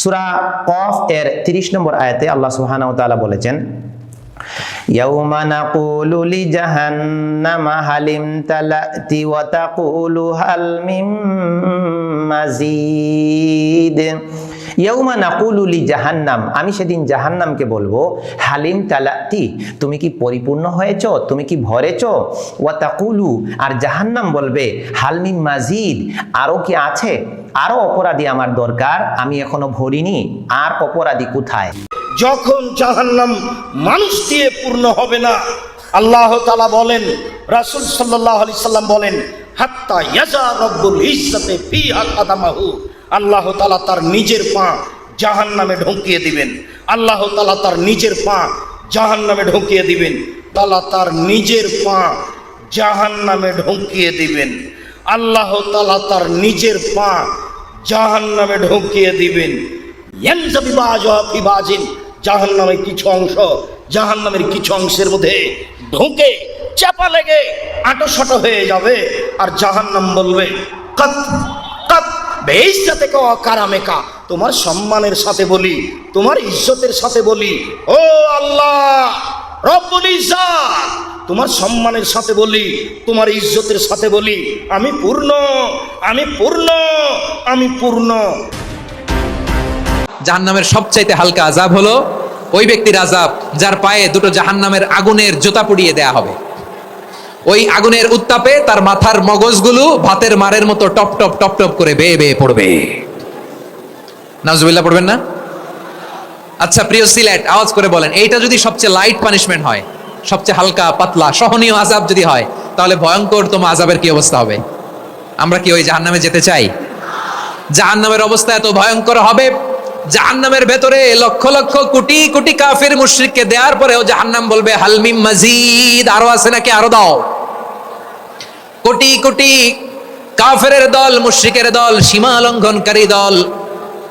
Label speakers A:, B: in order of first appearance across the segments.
A: সুরা কফ এর তিরিশ নম্বর আয়াতে আল্লাহ সুবহানাহু ওয়া তাআলা বলেছেন يوم نقول لجهنم هل امتلأت وتقول هل من مزيد ইয়ৌমা নাকুলুলি জাহান্নাম আমি সেদিন জাহান্নামকে বলবো হালিম তালাতি তুমি কি পরিপূর্ণ হয়েছ তুমি কি ভরেছ ওয়া তাকুলু আর জাহান্নাম বলবে হালমিম মাজিদ আরও কি আছে আরও অপরাধী আমার দরকার, আমি এখনও ভরিনি, আর অপরাধী কোথায়?
B: যখন জাহান্নাম মানুষ দিয়ে পূর্ণ হবে না, আল্লাহ তালা বলেন, রাসুল সাল্লাহ আলি সাল্লাম বলেন, হাত্তা ইয়াজা রব্বুল ইজ্জতে ফি আদামাহু আল্লাহ তালা তার নিজের পা জাহান নামে ঢুকিয়ে দিবেন। আল্লাহ তালা তার নিজের পা জাহান নামে ঢুকিয়ে দিবেন। তালা তার নিজের পা জাহান নামে ঢুকিয়ে দিবেন। আল্লাহ তালা তার নিজের পা জাহান নামে ঢুকিয়ে দিবেন। জাহান নামের কিছু অংশ জাহান নামের কিছু অংশের মধ্যে ঢুকে চাপা লেগে আটো হয়ে যাবে আর জাহান নাম বলবে, কত কত ক কারামেকা, তোমার সম্মানের সাথে বলি, তোমার ইজ্জতের সাথে বলি, ও আল্লাহ, রব্বুল ইজ্জাত তোমার সম্মানের সাথে বলি, তোমার ইজ্জতের সাথে বলি, আমি পূর্ণ আমি পূর্ণ আমি পূর্ণ।
C: জাহান্নামের সবচাইতে হালকা আজাব হলো ওই ব্যক্তির আজাব যার পায়ে দুটো জাহান্নামের আগুনের জোতা পুড়িয়ে দেয়া হবে। ওই আগুনের উত্তাপে তার মাথার মগজগুলো ভাতের মারের মতো টপ টপ টপ টপ করে বেয়ে বেয়ে পড়বে। নাজুবিল্লাহ পড়বেন না? আচ্ছা প্রিয় সিলেট, আওয়াজ করে বলেন, এইটা যদি সবচেয়ে লাইট পানিশমেন্ট হয় সবচেয়ে হালকা, পাতলা, সহনীয় আজাব যদি হয়, তাহলে ভয়ঙ্কর তোমার আজাবের কি অবস্থা হবে? আমরা কি ওই জাহান্নামে যেতে চাই? জাহান্নামের অবস্থা এত ভয়ঙ্কর হবে, জাহান্নামের ভেতরে লক্ষ লক্ষ কোটি কোটি কাফের মুশরিককে দেওয়ার পরেও জাহান্নাম বলবে হালমিম মাজিদ আরও আছে নাকি? আরও দাও। কোটি কোটি কাফেরের দল, মুশরিকের দল, সীমা লঙ্ঘনকারী দল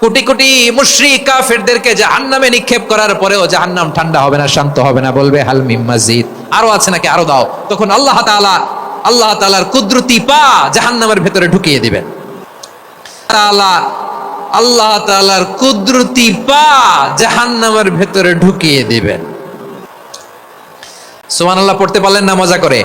C: কোটি কোটি মুশরিক কাফেরদেরকে জাহান্নামে নিক্ষেপ করার পরেও জাহান্নাম ঠান্ডা হবে না, শান্ত হবে না। বলবে, হাল মিম মাজিদ। আরও আছে নাকি? আরও দাও। তখন আল্লাহ তাআলা, আল্লাহ তাআলার কুদরতি পা জাহান্নামের ভেতরে ঢুকিয়ে দিবেন। তাআলা, আল্লাহ তাআলার কুদরতি পা জাহান্নামের ভেতরে ঢুকিয়ে দিবেন। সুবহানাল্লাহ, পড়তে পারলেন না? মজা করে।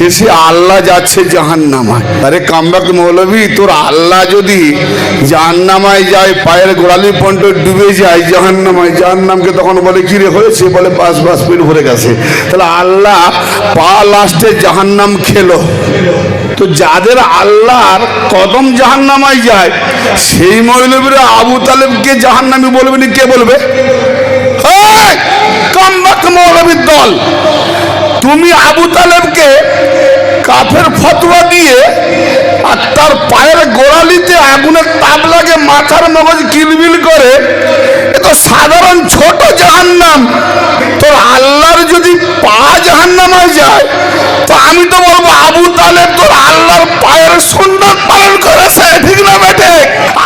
D: শেষে আল্লাহ যাচ্ছে জাহান্নামায়। আরে কামবাক মৌলবী তোর আল্লাহ যদি জাহান্নামায় যায়, পায়ের গোড়ালি পন্ট ডুবে যায়, জাহান্নামায়, জাহান্নামকে তখন বলে কিরে হয়েছে? বলে, বাস বাস, পেট ভরে গেছে। তাহলে আল্লাহ পা লাস্টে জাহান্নাম খেলো। তো যাদের আল্লাহর কদম জাহান্নামায় যায়, সেই মৌলবীরা আবু তালেবকে জাহান্নামি বলবে না, কে বলবে? কামবাক মৌলবীর দল। তুমি আবু তালেবকে কাফের ফতোয়া দিয়ে আর তার পায়ের গোড়ালিতে আগুনের তাপ লাগে, মাথার মগজ কিলবিল করে। এ তো সাধারণ ছোট জাহান্নাম। তোর আল্লাহর যদি পা জাহান্নামায় যায়, তো আমি তো বলব আবু তালেব তোর আল্লাহর পায়ের সুন্নত পালন করেছে, ঠিক না বেটে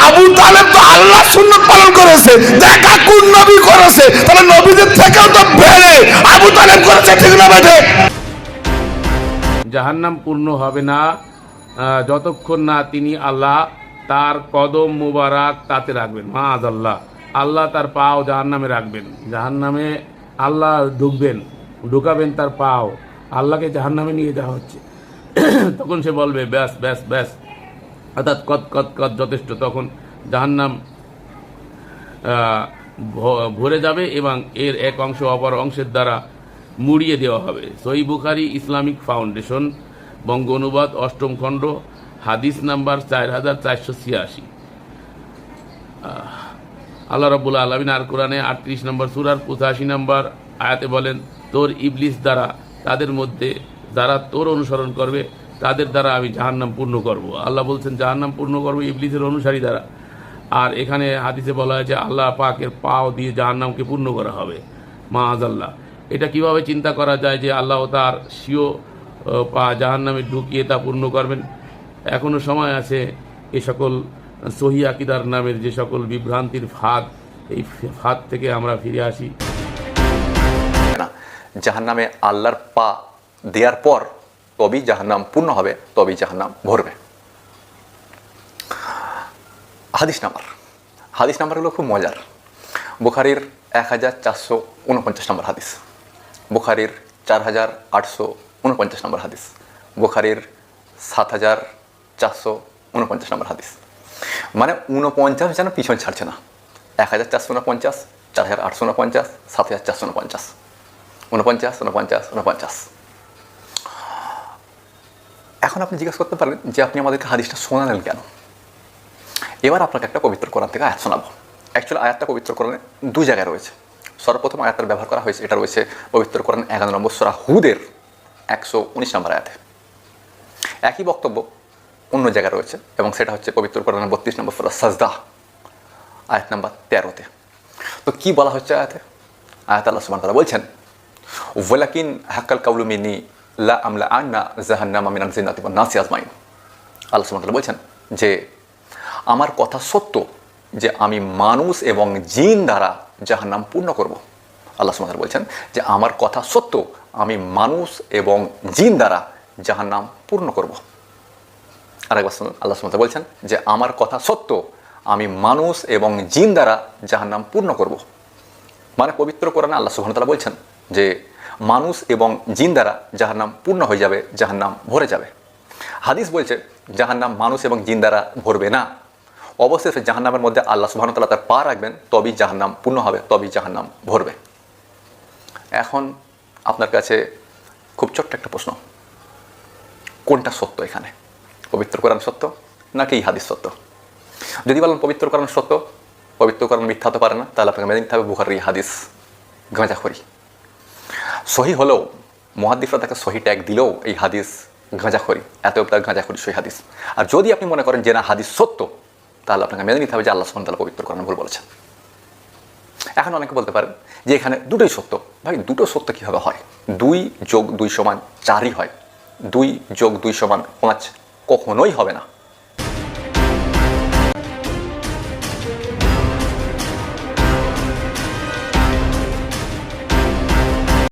D: আবু তালেব তো আল্লাহ সুন্নত পালন করেছে, দেখা কোন নবী করেছে, তাহলে নবীদের থেকেও তো বেড়ে আবু তালেব করেছে, ঠিক না বেটে
E: জাহান্নাম পূর্ণ হবে না। যতক্ষণ না তিনি আল্লাহ তার কদম মুবারক তাতে রাখবেন। মা আল্লাহ আল্লাহ তার পাও জাহান্নামে রাখবেন। জাহান্নামে আল্লাহ ঢুকবেন, ঢুকাবেন তার পাও। আল্লাহকে জাহান্নামে নিয়ে যাওয়া হচ্ছে। তখন সে বলবে, ব্যাস ব্যাস ব্যাস। অর্থাৎ কত কত কত যথেষ্ট। তখন জাহান্নাম ভরে যাবে এবং এর এক অংশ অপর অংশের দ্বারা মুড়িয়ে দেওয়া হবে। সহি বুখারি ইসলামিক ফাউন্ডেশন, বঙ্গ অনুবাদ, অষ্টম খণ্ড, হাদিস নাম্বার চার হাজার চারশো ছিয়াশি। আল্লাহ রব্বুল আলমিন আর কোরআনে আটত্রিশ নম্বর সুরার পঁচাশি নম্বর আয়াতে বলেন, তোর ইবলিস দ্বারা তাদের মধ্যে যারা তোর অনুসরণ করবে, তাদের দ্বারা আমি জাহান্নাম পূর্ণ করব। আল্লাহ বলছেন, জাহান্নাম পূর্ণ করব ইবলিসের অনুসারী দ্বারা। আর এখানে হাদিসে বলা হয়েছে, আল্লাহ পাকের পাও দিয়ে জাহান্নামকে পূর্ণ করা হবে। মা আল্লাহ এটা কীভাবে চিন্তা করা যায় যে আল্লাহ তার সিও পা পা জাহান্নামে ঢুকিয়ে তা পূর্ণ করবেন? এখনও সময় আছে এ সকল সহি আকিদার নামের যে সকল বিভ্রান্তির ফাঁদ, এই ফাঁদ থেকে আমরা ফিরে আসি।
F: না, জাহান্নামে আল্লাহর পা দেওয়ার পর তবেই জাহান্নাম পূর্ণ হবে, তবেই জাহান্নাম ভরবে। হাদিস নাম্বার। হাদিস নাম্বারগুলো খুব মজার। বুখারির এক হাজার চারশো উনপঞ্চাশ নম্বর হাদিস। বুখারির চার হাজার আটশো উনপঞ্চাশ নম্বর হাদিস। বুখারির সাত হাজার চারশো উনপঞ্চাশ নম্বর হাদিস। মানে উনপঞ্চাশ যেন পিছন ছাড়ছে না। এক হাজার চারশো উনপঞ্চাশ, চার হাজার আটশো উনপঞ্চাশ, সাত হাজার চারশো উনপঞ্চাশ। উনপঞ্চাশ উনপঞ্চাশ উনপঞ্চাশ। এখন আপনি জিজ্ঞেস করতে পারেন যে আপনি আমাদেরকে হাদিসটা শোনালেন কেন? এবার আপনাকে একটা পবিত্র কোরআন থেকে আয়াত শোনাবো। অ্যাকচুয়ালি আয়াতটা পবিত্র কোরআনে দু জায়গায় রয়েছে। সর্বপ্রথম আয়াতটার ব্যবহার করা হয়েছে, এটা রয়েছে পবিত্র কোরআন এগারো নম্বর সোরা হুদের, একশো উনিশ নম্বর আয়াতে। একই বক্তব্য অন্য জায়গায় রয়েছে, এবং সেটা হচ্ছে পবিত্র কোরআনের বত্রিশ নম্বর সোরা সাজদা, আয়াত নম্বর তেরোতে। তো কি বলা হচ্ছে আয়াতে? আয়াত আল্লাহ সুমান তারা বলছেন, ওয়ালাকিন হাক্কাল কাউলু মিনি লা আমলা আন্না জাহান্নামা মিনাল জিন্নাতি নাসি আজমাইন। আল্লাহ ওয়া তাআলা বলছেন যে, আমার কথা সত্য যে আমি মানুষ এবং জিন দ্বারা জাহান্নাম পূর্ণ করব। আল্লাহ তাআলা বলছেন যে, আমার কথা সত্য, আমি মানুষ এবং জিন দ্বারা যাহার নাম পূর্ণ করব। আরেকবার শুনুন, আল্লাহ তাআলা বলছেন যে, আমার কথা সত্য, আমি মানুষ এবং জিন দ্বারা যাহার নাম পূর্ণ করব। মানে পবিত্র কোরআনে আল্লাহ তাআলা বলছেন যে, মানুষ এবং জিন দ্বারা যাহার নাম পূর্ণ হয়ে যাবে যাহার নাম ভরে যাবে। হাদিস বলছে যাহার নাম মানুষ এবং জিন দ্বারা ভরবে না। অবশেষে জাহান্নামের মধ্যে আল্লাহ ওয়া তার পা রাখবেন, তবেই জাহান্নাম পূর্ণ হবে, তবেই জাহান্নাম ভরবে। এখন আপনার কাছে খুব ছোট্ট একটা প্রশ্ন। কোনটা সত্য এখানে? পবিত্র কোরআন সত্য নাকি এই হাদিস সত্য? যদি বলেন পবিত্র কোরআন সত্য, পবিত্র কোরআন মিথ্যা হতে পারে না, তাহলে আপনাকে মেনে নিতে হবে বুখারি হাদিস। গাঁজাখড়ি সহি হলেও মহাদ্দিফরা তাকে সহি ট্যাগ দিলেও এই হাদিস গাঁজা গাঁজাখড়ি এত তার গাঁজাখড়ি সহি হাদিস। আর যদি আপনি মনে করেন যে না, হাদিস সত্য তাহলে আপনাকে মেনে নিতে হবে যে আল্লাহ সুবহানাহু তাহলে পবিত্র করেন ভুল বলেছেন। এখন অনেকে বলতে পারেন যে এখানে দুটোই সত্য। ভাই, দুটো সত্য কীভাবে হয়? দুই যোগ দুই সমান চারই হয়। দুই যোগ দুই সমান পাঁচ কখনোই হবে না।